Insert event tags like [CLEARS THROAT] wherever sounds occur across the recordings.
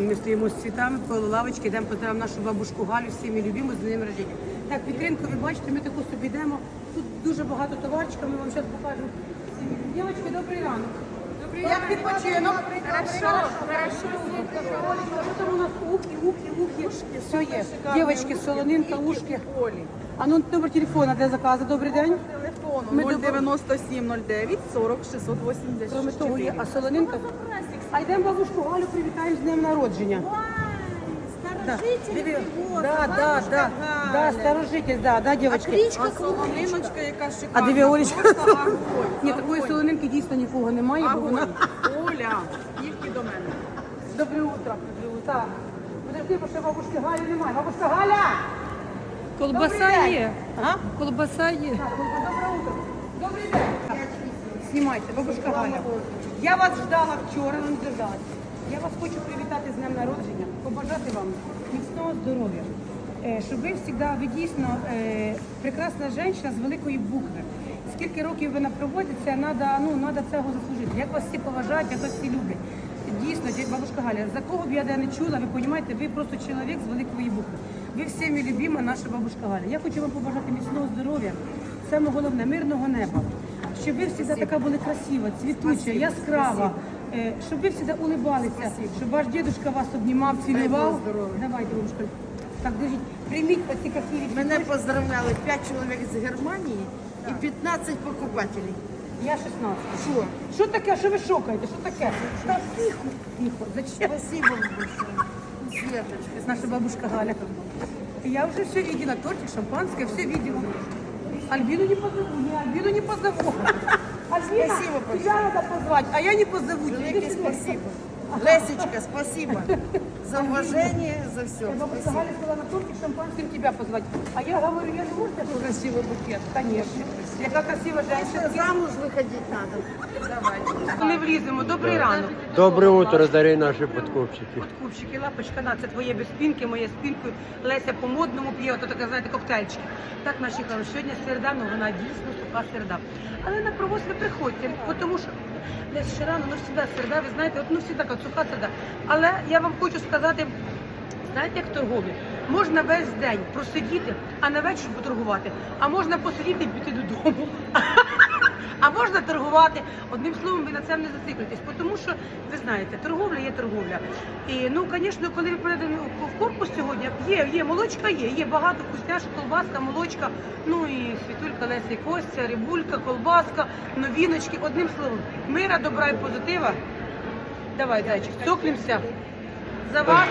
Ми стоїмо з цвітами по лавочці, йдемо поздравимо нашу бабушку Галю, всіми любимо з днем рождення. Так, вітринку ви бачите, ми таку собі йдемо. Тут дуже багато товарчика, ми вам зараз покажемо. Дівчатки, добрий ранок. Як відпочинок? Хорошо, хорошо. Що там у нас ухи, ухи, ухи. Все є. Дівчатки, солонинка, ушки. А ну номер телефона для заказу. Добрий день. Ми Телефону до- 097 09 40 680. Кроме того, є а солонинка. А йдемо бабушку Галю привітаємо з днем народження. Да, диви. да, да, да, да, старожитель, да, да, девочки. А солониночка, яка А шикарна. диви, Олечка. Просто огонь. Ні, такої солонинки дійсно нікого немає, бо вона... Огонь. Оля, тільки до мене. Добре утро. Добре утро. Так. Подожди, бо ще бабушки Галі немає. Бабушка Галя! Добрий Колбаса день. є. А? Колбаса є. Так, добре утро. Добрий день. Знімайте, бабушка Галя. Я вас ждала вчора, не дождалась. Я вас хочу привітати з днем народження, побажати вам міцного здоров'я. Е, Щоб ви завжди, ви дійсно е, прекрасна жінка з великої букви. Скільки років ви на проводі, це треба ну, цього заслужити. Як вас всі поважають, як вас всі люблять. Дійсно, бабушка Галя, за кого б я не чула, ви розумієте, ви просто чоловік з великої букви. Ви всіми любима наша бабушка Галя. Я хочу вам побажати міцного здоров'я, саме головне мирного неба. Щоб ви завжди така були красива, цвітуча, яскрава, е, щоб ви завжди улибалися, щоб ваш дідусь вас обнімав, цілував. Давайте, бабушка. Так, держіть, прийміть оці красиві Мене поздравляли 5 чоловік з Германії і 15 покупателей. Я 16. Що? Що таке? Що ви шокаєте? Що таке? Та тихо, тихо. Зачем? Спасибо вам большое. Светочка. наша бабушка Галя. Я уже все видела, тортик, шампанское, все видела. Альбину не позову, не, Альбину не позову. [LAUGHS] Альбина, Спасибо тебя надо позвать, а я не позову. Велике спасибо. [LAUGHS] Лесечка, спасибо за уважение, за все. Спасибо. Галя сказала на тортик, шампанским тебя позвать. А я говорю, я не могу такой красивый букет? Конечно. Яка красива женщина. Замуж выходить надо. Ми вліземо. Добрий ранок. Доброе утро, дорогие наши подкупщики. Купчики, лапочка, на, це твоє без спинки, моє спинкою. Леся по модному п'є, ото таке, знаєте, коктейльчики. Так, наші хороші, сьогодні середа, ну вона дійсно суха середа. Але на провоз ви приходьте, бо тому що десь ще рано, ну завжди середа, ви знаєте, от, ну всі така суха середа. Але я вам хочу сказати, знаєте, як в торговлі? Можна весь день просидіти, а на вечір поторгувати. А можна посидіти і піти додому. [LAUGHS] А можна торгувати. Одним словом, ви на це не зациклюєтесь, тому що ви знаєте, торговля є торговля. І ну, звісно, коли ви прийдете в корпус сьогодні, є, є молочка, є, є багато вкусняшок, колбаска, молочка, ну і світулька, Леся Костя, рибулька, колбаска, новіночки. Одним словом, мира, добра і позитива. Давай, зайчик, цокнемося за вас,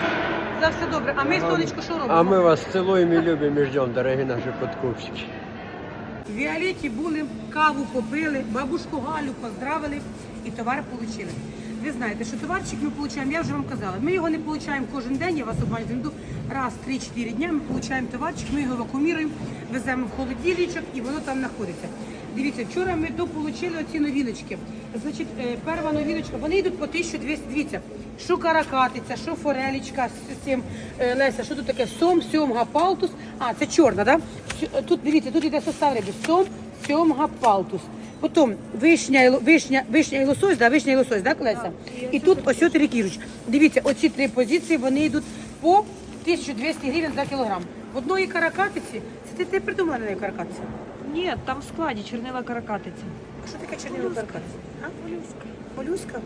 за все добре. А ми, сонечко, що робимо? А мы вас целуем и любим и ждем, дорогие наши подкупщики. В Віолеті були, каву попили, бабушку Галю поздравили і товар отримали. Ви знаєте, що товарчик ми отримуємо, я вже вам казала, ми його не отримуємо кожен день, я вас обманюю, раз, три-чотири дня, ми отримуємо товарчик, ми його вакууміруємо, веземо в холодильничок і воно там знаходиться. Дивіться, вчора ми отримали оці новіночки. Значить, е, перша новіночка, вони йдуть по 1200, дивіться, що каракатиця, що форелічка з цим, е, Леся, що тут таке, сом, сьомга, палтус, а, це чорна, да? Тут, дивіться, тут йде состав риби, сом, сьомга, палтус. Потім вишня, і вишня, вишня і лосось, да, вишня і лосось, да, Леся? І тут ось от рікіруч. Дивіться, оці три позиції, вони йдуть по 1200 гривень за кілограм. В одної каракатиці, це ти, ти придумала на неї каракатиця? Ні, там в складі чернила каракатиця. А що таке чернила каракатиця? А? Молюска. Молюска?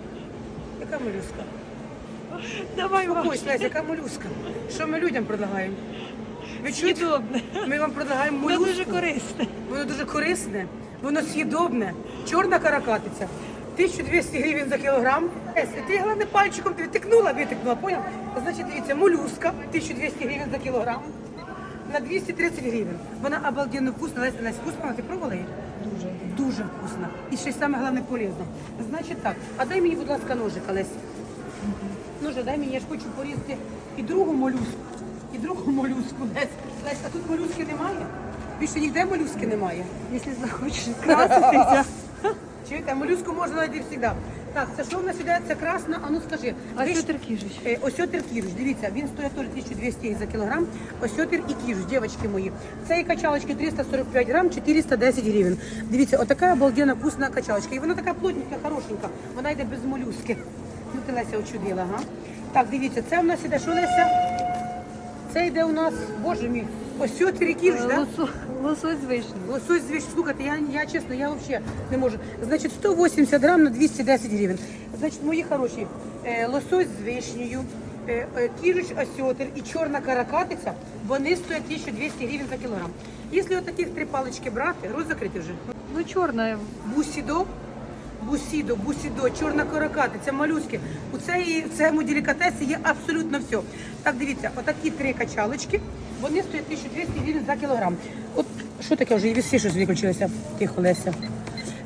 Яка молюска? Давай. Ось, Леся, яка молюска? Що ми людям предлагаємо? Ви чуєте? Ми вам предлагаємо Воно молюску. дуже корисне. Воно дуже корисне, воно съїдобне. Чорна каракатиця. 1200 гривень за кілограм. Леся, ти головне пальчиком ти тикнула, витикнула, поняв? Значить, дивіться, молюска 1200 гривень за кілограм. На 230 гривень. Вона обалденно вкусна. Леся, Леся, вкусна, ти пробувала її? Дуже. Дуже вкусна. І ще й саме головне полезно. Значить так, а дай мені, будь ласка, ножика, Леся. Ножа, дай мені, я ж хочу порізати і другу молюску. І другу молюску, Леся. Леся, а тут молюски немає? Більше ніде молюски немає. Якщо захочеш [LAUGHS] краситися. Чуєте, молюску можна знайти завжди. Так, це що в нас іде? Це красна, а ну скажи. А що теркіжиш? Е, Осьотер дивіться, він стоїть теж 1200 за кілограм. Осьотер і кіруш, дівчатки мої. Цієї качалочки 345 грам, 410 гривень. Дивіться, отака обалденна вкусна качалочка. І вона така плотненька, хорошенька. Вона йде без молюски. Ну ти Леся очудила, га? Так, дивіться, це у нас іде що Леся? Це йде у нас, боже мій, ось сьо рікіриш, так? Лосо- Лосось з вишнею. Лосось з вишнею. Слухайте, я, я чесно, я взагалі не можу. Значить, 180 грам на 210 гривень. Значить, мої хороші, е, лосось з вишнею, е, е, кіруч осьотель і чорна каракатиця, вони стоять 1200 гривень за кілограм. Якщо отаких три палички брати, роззакрити вже. Ну, чорна. Бусідо, бусідо, бусідо, чорна каракатиця, малюськи. У цьому делікатесі є абсолютно все. Так, дивіться, отакі три качалочки, вони стоять 1200 гривень за кілограм. От що таке вже, і віси щось виключилися, тихо, Леся.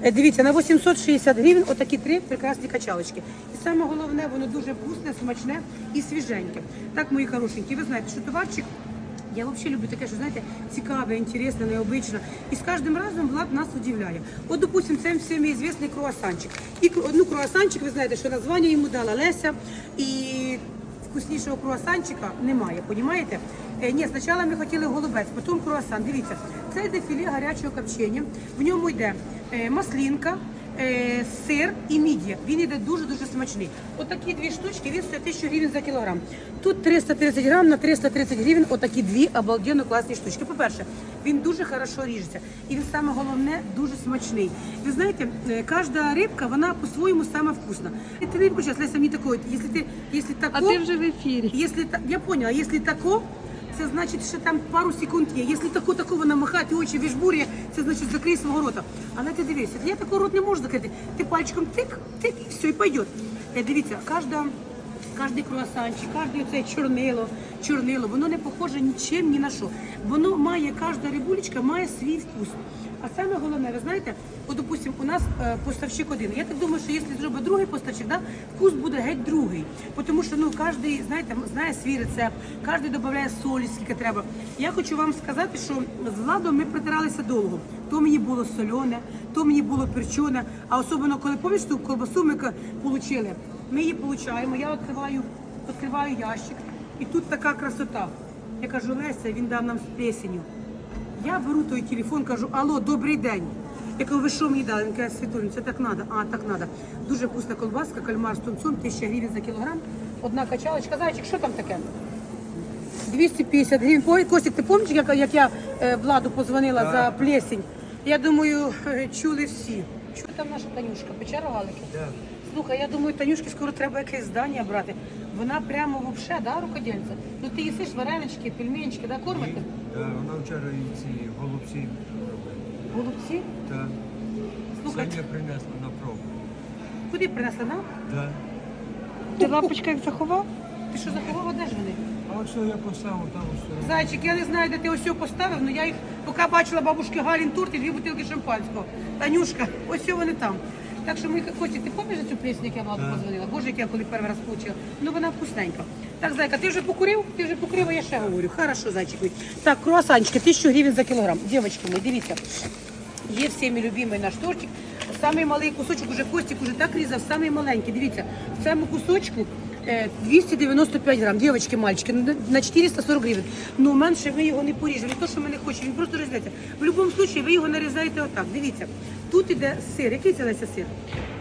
Е, Дивіться, на 860 гривень отакі три прекрасні качалочки. І саме головне, воно дуже вкусне, смачне і свіженьке. Так, мої хорошенькі, ви знаєте, що товарчик я взагалі люблю таке, що знаєте, цікаве, інтересне, необычно. І з кожним разом Влад нас удивляє. От, допустим, це всім звісний круасанчик. І ну, круасанчик, ви знаєте, що названня йому дала Леся. І вкуснішого круасанчика немає, понімаєте? Е, ні, спочатку ми хотіли голубець, потім круасан. Дивіться, це йде гарячого копчення. В ньому йде е, маслінка, е, сир і мідія. Він іде дуже-дуже смачний. Отакі дві штучки, він стоїть 1000 гривень за кілограм. Тут 330 грам на 330 гривень, отакі дві обалденно класні штучки. По-перше, він дуже хорошо ріжеться. І він саме головне дуже смачний. Ви знаєте, е, кожна рибка, вона по-своєму сама вкусна. І ти не почав, Леся, мені такої, якщо ти, якщо тако, А ти вже в ефірі. Якщо я поняла, якщо тако, це значить, що там пару секунд є. Якщо тако такого намахати махати очі віжбурює, це значить закрий свого рота. Але ти дивись, я такого рот не можу закрити. Ти пальчиком тик, тик, і все, і пойде. Е, Дивіться, кожна. Кожний круасанчик, кожне це чорнило, чорнило, воно не похоже нічим ні на що. Воно має, кожна рибулечка має свій вкус. А саме головне, ви знаєте, от, допустим, у нас е, поставщик один. Я так думаю, що якщо зробить другий поставщик, да, вкус буде геть другий. Тому що ну, кожен знаєте, знає свій рецепт, кожен додає солі, скільки треба. Я хочу вам сказати, що з Владом ми притиралися довго. То мені було солене, то мені було перчене, а особливо, коли пам'ятаєш, ту колбасу ми получили. Ми її получаємо, я відкриваю, відкриваю ящик, і тут така красота. Я кажу, Леся, він дав нам з плесенью. Я беру той телефон, кажу, алло, добрий день. Я кажу, ви що мені дали? Він каже, Світуль, це так треба. А, так треба. Дуже вкусна колбаска, кальмар з тунцом, 1000 гривень за кілограм. Одна качалочка. Зайчик, що там таке? 250 гривень. Ой, Костік, ти пам'ятаєш, як, як я е, Владу позвонила за плесень? Я думаю, е, чули всі. Що там наша Танюшка? Пече рогалики? Слухай, я думаю, Танюшки скоро треба якесь здання брати. Вона прямо вообще, да, рукодільця? Ну ти їсиш варенички, пельменчики, да, кормите? Да, вона вчора і ці голубці робила. Голубці? Та Слухай, Саня принесла на пробу. куди принесла нам? Да. Ти лапочка як заховав? Ти що заховав, де ж вони? А от що я поставив там все. Зайчик, я не знаю, де ти ось його поставив, але я їх поки бачила бабушки Галін торт і дві бутилки шампанського. Танюшка, ось вони там. Так що ми Костя, ти пам'ятаєш цю пісню, як я Владу позвонила? Боже, як я коли перший раз получила. Ну вона вкусненька. Так, зайка, ти вже покурив? Ти вже покурив, а я ще говорю. Хорошо, зайчик мій. Так, круасанчики, 1000 гривень за кілограм. Дівчатки мої, дивіться. Є всіми любимий наш тортик. Самий малий кусочок, уже Костік уже так різав, самий маленький. Дивіться, в цьому кусочку е, 295 грам. Дівчатки, мальчики, ну, на 440 гривень. Ну, менше ви його не поріжете. Не то, що ми не хочемо, він просто роздається. В будь-якому випадку ви його нарізаєте отак. Дивіться, тут іде сир. Який це Леся сир?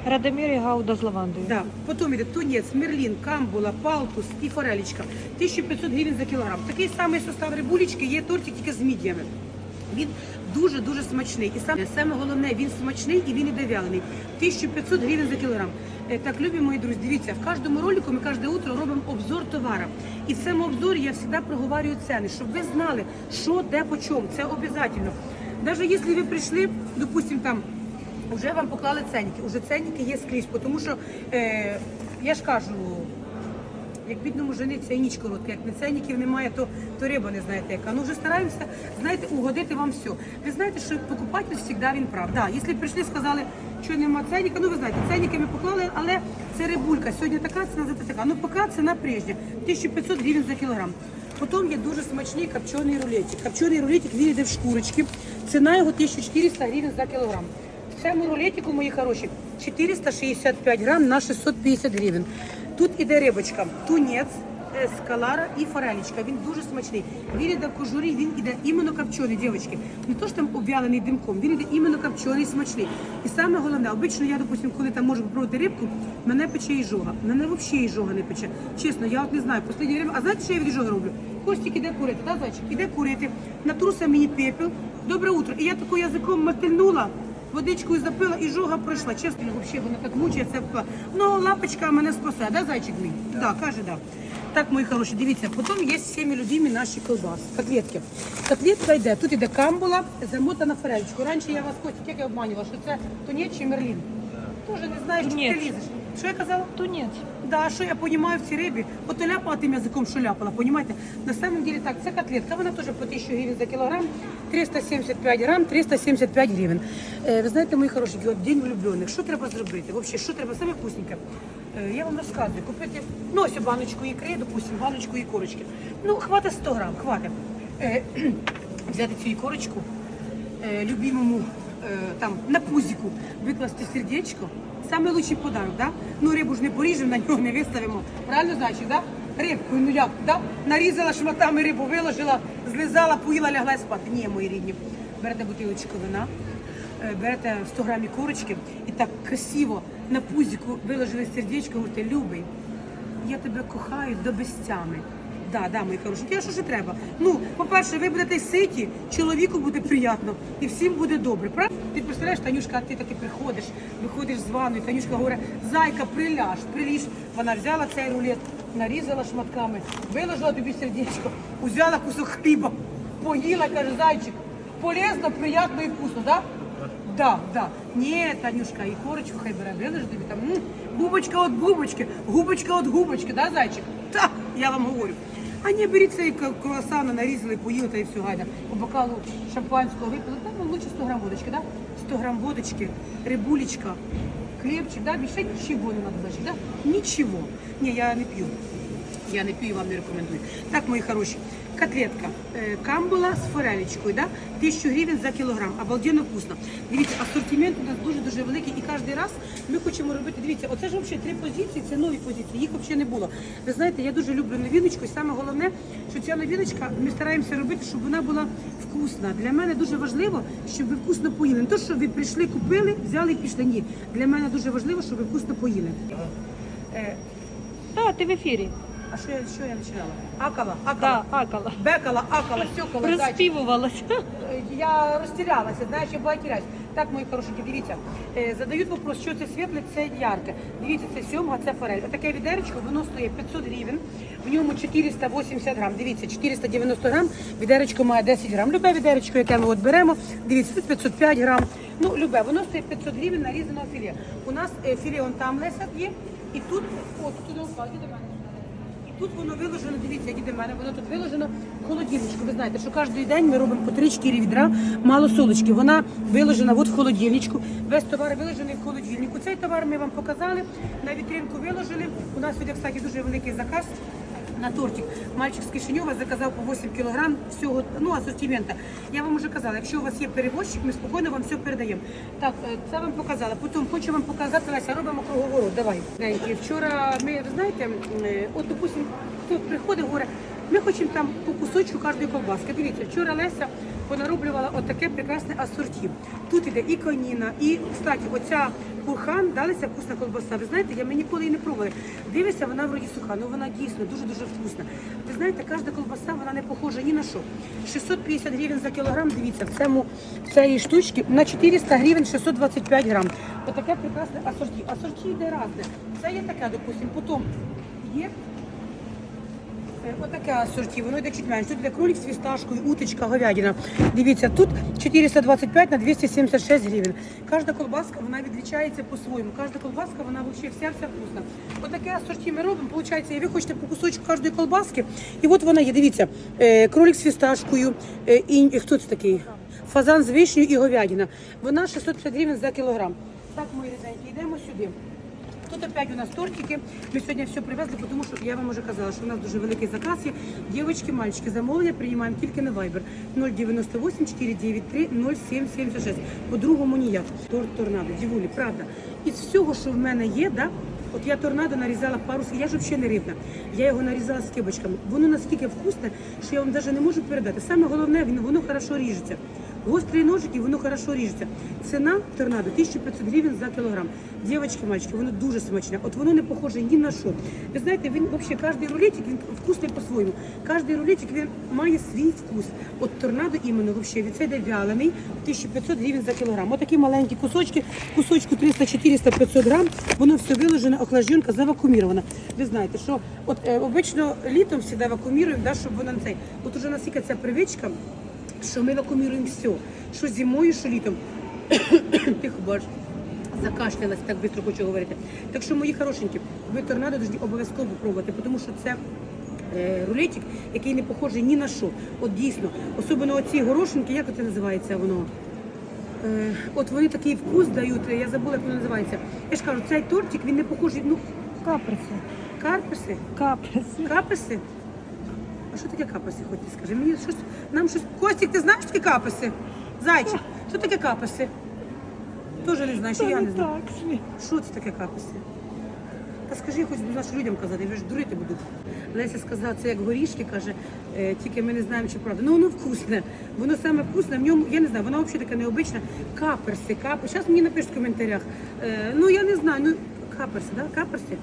Радомир і Гауда з лавандою. Да. Потім іде тунець, мерлін, камбула, палтус і форелічка. 1500 гривень за кілограм. Такий самий состав рибулечки, є тортик тільки з мідіями. Він дуже-дуже смачний. І саме, саме головне, він смачний і він іде вялений. 1500 гривень за кілограм. Е, Так, любі мої друзі, дивіться, в кожному ролику ми кожне утро робимо обзор товару. І в цьому обзорі я завжди проговорюю ціни, щоб ви знали, що де по чому. Це обов'язково. Навіть якщо ви прийшли, допустимо, там вже вам поклали ценники, уже ценники є скрізь, тому що е, я ж кажу, як бідному жениться і ніч коротка, як не ценників немає, то, то риба не знаєте яка. Ну вже стараємося, знаєте, угодити вам все. Ви знаєте, що покупатель завжди він прав. Да, якщо прийшли, сказали, що нема ценника, ну ви знаєте, ценники ми поклали, але це рибулька. Сьогодні така ціна, завтра така. Ну поки ціна прежня, 1500 гривень за кілограм. Потім є дуже смачний копчений рулетик. Копчений рулетик він йде в шкурочки. Ціна його 1400 гривень за кілограм. Цьому рулетику, мої хороші, 465 грам на 650 гривень. Тут іде рибочка, тунець, е, скалара і форелічка. Він дуже смачний. Він іде в кожурі, він іде іменно копчений, дівчатки. Не то що там обвялений димком, він іде іменно копчений, смачний. І саме головне, обично я, допустим, коли там можу попробувати рибку, мене пече іжога. Мене взагалі іжога не пече. Чесно, я от не знаю, останнє время, а знаєте, що я від іжоги роблю? Костік іде курити, та зайчик, іде курити, натруса мені пепел. Добре утро. І я тако язиком мотильнула, водичкою запила і жога пройшла. Чесно, взагалі вона так мучається. Ну, лапочка мене спасе, да, зайчик мій? Так, да, каже, да. Так, мої хороші, дивіться, потім є всіми любимі наші колбаси, котлетки. Котлетка йде, тут іде камбула, замотана форелечку. Раніше я вас хоч як я обманювала, що це тунець чи мерлін. Тоже не знаєш, чи ти Тунець. лізеш. Що я казала? Тунець. Да, що я розумію в цій рибі, от ляпала тим язиком, що ляпала, понімаєте? На самом деле так, це котлетка, вона теж по 1000 гривень за кілограм, 375 грам, 375 гривень. Е, ви знаєте, мої хороші, от день влюблених, що треба зробити? Взагалі, що треба саме вкусненьке? Е, я вам розказую, купити, ну ось баночку ікри, допустимо, баночку ікорочки. Ну, хватить 100 грам, хватить. Е, [CLEARS THROAT] взяти цю ікорочку, е, любимому там на пузику викласти сердечко. Саме лучший подарок, да? Ну рибу ж не поріжемо, на нього не виставимо. Правильно, значить, да? Рибку, ну як, да? Нарізала шматами рибу, виложила, злизала, поїла, лягла спати. Ні, мої рідні. Берете бутилочку вина, е, берете 100 грамів курочки і так красиво на пузику виложили сердечко, говорите, любий, я тебе кохаю до безтями. Да, да, мої хороші. Я що ще треба? Ну, по-перше, ви будете ситі, чоловіку буде приємно і всім буде добре. Правда? Ти представляєш, Танюшка, ти таки приходиш, виходиш з ванної, Танюшка говорить, зайка, приляж, приліж. Вона взяла цей рулет, нарізала шматками, виложила тобі сердечко, взяла кусок хліба, поїла, каже, зайчик, полезно, приємно і вкусно, да? Да, да. Ні, Танюшка, і корочку хай бере, вилежи тобі там. м, Бубочка от бубочки, губочка от губочки, да, зайчик? Так, я вам говорю. А ні, беріть цей ка- круасан, нарізали, поїли та і все, гайда. По бокалу шампанського випили, там вам лучше 100 грам водочки, да? 100 грам водочки, рибулечка, хлібчик, да? Більше нічого не треба, бачити, да? Нічого. Ні, я не п'ю. Я не п'ю і вам не рекомендую. Так, мої хороші, котлетка е, камбула з форелечкою, да? 1000 гривень за кілограм. Обалденно вкусно. Дивіться, асортимент у нас дуже-дуже великий і кожен раз ми хочемо робити. Дивіться, оце ж взагалі три позиції, це нові позиції, їх взагалі не було. Ви знаєте, я дуже люблю новіночку, і саме головне, що ця новіночка, ми стараємося робити, щоб вона була вкусна. Для мене дуже важливо, щоб ви вкусно поїли. Не то, що ви прийшли, купили, взяли і пішли. Ні. Для мене дуже важливо, щоб ви вкусно поїли. Е, Так, ти в ефірі. А що я, що я починала? Акала, акала. Так, акала. Бекала, акала, сьокала. Е, Я розтірялася, знаєш, я була тірясь. Так, мої хорошенькі, дивіться. Е, Задають вопрос, що це світле, це ярке. Дивіться, це сьомга, це форель. Отаке відеречко, воно стоїть 500 гривень, в ньому 480 грам. Дивіться, 490 грам, відеречко має 10 грам. Любе відеречко, яке ми от беремо, дивіться, тут 505 грам. Ну, любе, воно стоїть 500 гривень нарізаного філе. У нас е, філе он там леса є, і тут, от, туди впав, до мене. Тут воно виложено, дивіться, як іде в мене, воно тут виложено холодильничку. Ви знаєте, що кожен день ми робимо по 3-4 відра мало солочки. Вона виложена от в холодильничку. Весь товар виложений в холодильнику. Цей товар ми вам показали, на вітринку виложили. У нас сьогодні, кстати, дуже великий заказ. На тортик. Мальчик з Кишиньова заказав по 8 кілограм всього ну, асортимента. Я вам вже казала, якщо у вас є перевозчик, ми спокійно вам все передаємо. Так, це вам показала. Потім хочу вам показати, Леся, робимо круговорот. Давай. Вчора ми, знаєте, е, от, допустим, хто приходить, говорить, ми хочемо там по кусочку кожної ковбаски. Дивіться, вчора Леся понароблювала отаке прекрасне асорті. Тут іде і коніна, і, кстати, оця курхан, далася вкусна колбаса. Ви знаєте, я ми ніколи її не пробувала. Дивися, вона вроді суха, але вона дійсно дуже-дуже вкусна. Ви знаєте, кожна колбаса, вона не похожа ні на що. 650 гривень за кілограм, дивіться, в цьому в цієї штучки на 400 гривень 625 грам. Отаке прекрасне асорті. Асорті йде разне. Це є таке, допустимо, потім є Отаке асорті, воно йде чуть менше. Тут йде кролик з фісташкою, уточка, говядина. Дивіться, тут 425 на 276 гривень. Кожна колбаска, вона відлічається по-своєму. Кожна колбаска, вона взагалі вся вся вкусна. Отаке асорті ми робимо, виходить, і ви хочете по кусочку кожної колбаски. І от вона є, дивіться, е, кролик з фісташкою, е, і, хто це такий? Фазан з вишнею і говядина. Вона 650 гривень за кілограм. Так, мої ріденькі, йдемо сюди. Тут опять у нас тортики. Ми сьогодні все привезли, тому що я вам вже казала, що у нас дуже великий заказ є. Дівчатки, мальчики, замовлення приймаємо тільки на Viber 098 493 0776. По-другому ніяк. Торт торнадо, дівулі, правда. Із всього, що в мене є, да, От я торнадо нарізала пару, я ж взагалі не рибна. Я його нарізала з кибочками. Воно наскільки вкусне, що я вам навіть не можу передати. Саме головне, воно хорошо ріжеться. Гострий ножик і воно хорошо ріжеться. Ціна торнадо 1500 гривень за кілограм. Дівчатки, мальчики, воно дуже смачне. От воно не похоже ні на що. Ви знаєте, він взагалі кожен рулетик він вкусний по-своєму. Кожен рулетик він має свій вкус. От торнадо іменно взагалі від це йде вялений 1500 гривень за кілограм. Отакі маленькі кусочки, кусочку 300, 400, 500 грам. Воно все виложено, охлажденка завакумірована. Ви знаєте, що от е, обично літом завжди вакууміруємо, да, щоб вона не цей. От уже наскільки ця привичка що ми вакууміруємо все, що зимою, що літом. [COUGHS] Тихо, бач, закашлялась, так швидко хочу говорити. Так що, мої хорошенькі, ви торнадо повинні обов'язково пробувати, тому що це е, рулетик, який не похожий ні на що. От дійсно, особливо оці горошинки, як це називається воно? Е, от вони такий вкус дають, я забула, як воно називається. Я ж кажу, цей тортик, він не похожий, ну, Каприси. карписи. Каприси. Каписи? Що таке каписи, хоч ти скажи? Мені щось, нам щось. Костік, ти знаєш що таке? Зайчик, що таке каписи? Тоже не знаєш, і я не знаю. Що це таке каписи? Та скажи, хоч будь ласка, людям казати, ви ж дурити будуть. Леся сказала, це як горішки, каже, е, тільки ми не знаємо, чи правда. Ну воно вкусне. Воно саме вкусне, в ньому, я не знаю, воно взагалі така необична. Каперси, каперси. Зараз мені напишуть в коментарях. Е, ну я не знаю, ну каперси, да? Каперси?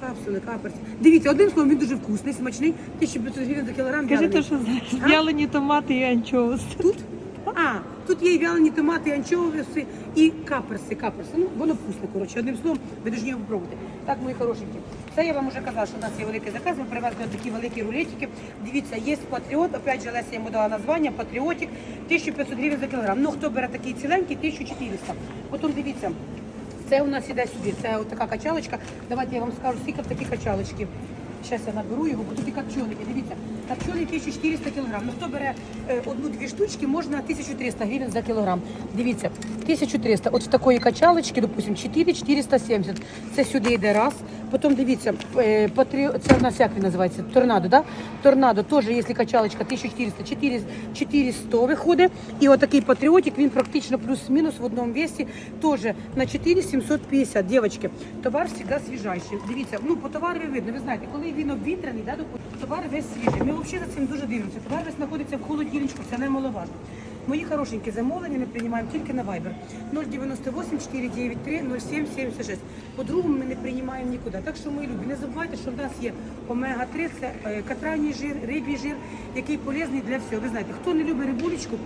Капсули, каперси. Дивіться, одним словом, він дуже вкусний, смачний, 1500 гривень за кілограм. Кажи вялений. що знаєш. Вялені томати і анчоус. Тут? А, тут є і вялені томати, і анчоуси, і каперси, каперси. Ну, воно вкусне, коротше. Одним словом, ви повинні його попробувати. Так, мої хорошенькі. Це я вам вже казала, що у нас є великий заказ. Ми привезли такі великі рулетики. Дивіться, є патріот. Опять же, Леся йому дала названня, патріотик. 1500 гривень за кілограм. Ну, хто бере такий ціленький, 1400. Потім дивіться. Це у нас іде сюди, це така качалочка. Давайте я вам скажу, скільки такі качалочки. Зараз я наберу його, бо тут і копчоники, дивіться. Копчений 1400 кг. Ну хто бере е, одну-дві штучки, можна 1300 гривень за кілограм. Дивіться, 1300. От в такої качалочки, допустим, 4470. Це сюди йде раз. Потім дивіться, е, патрі... це у нас як він називається? Торнадо, да? Торнадо теж, якщо качалочка 1400, 400 400 виходить. І отакий патріотик, він практично плюс-мінус в одному весі, теж на 4750. Дівчатки, товар завжди свіжайший. Дивіться, ну по товару видно, ви знаєте, коли він обвітрений, да, товар весь свіжий. Ми взагалі за цим дуже дивимося. Товар весь знаходиться в холодильничку, це немаловажно. Мої хорошенькі замовлення ми приймаємо тільки на Viber 098 493 0776. По-другому ми не приймаємо нікуди. Так що, мої любі, не забувайте, що в нас є омега-3, це е, катраній жир, рибій жир, який полезний для всього. Ви знаєте, хто не любить рибулечку,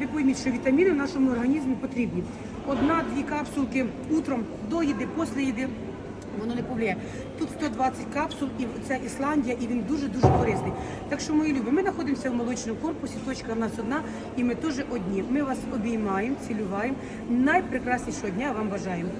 ви пойміть, що вітаміни в нашому організмі потрібні. Одна-дві капсулки утром до їди, після їди. Воно не повлияє. Тут 120 капсул, і це Ісландія, і він дуже-дуже корисний. Так що, мої любі, ми знаходимося в молочному корпусі, точка в нас одна, і ми теж одні. Ми вас обіймаємо, цілюваємо. Найпрекраснішого дня вам бажаємо.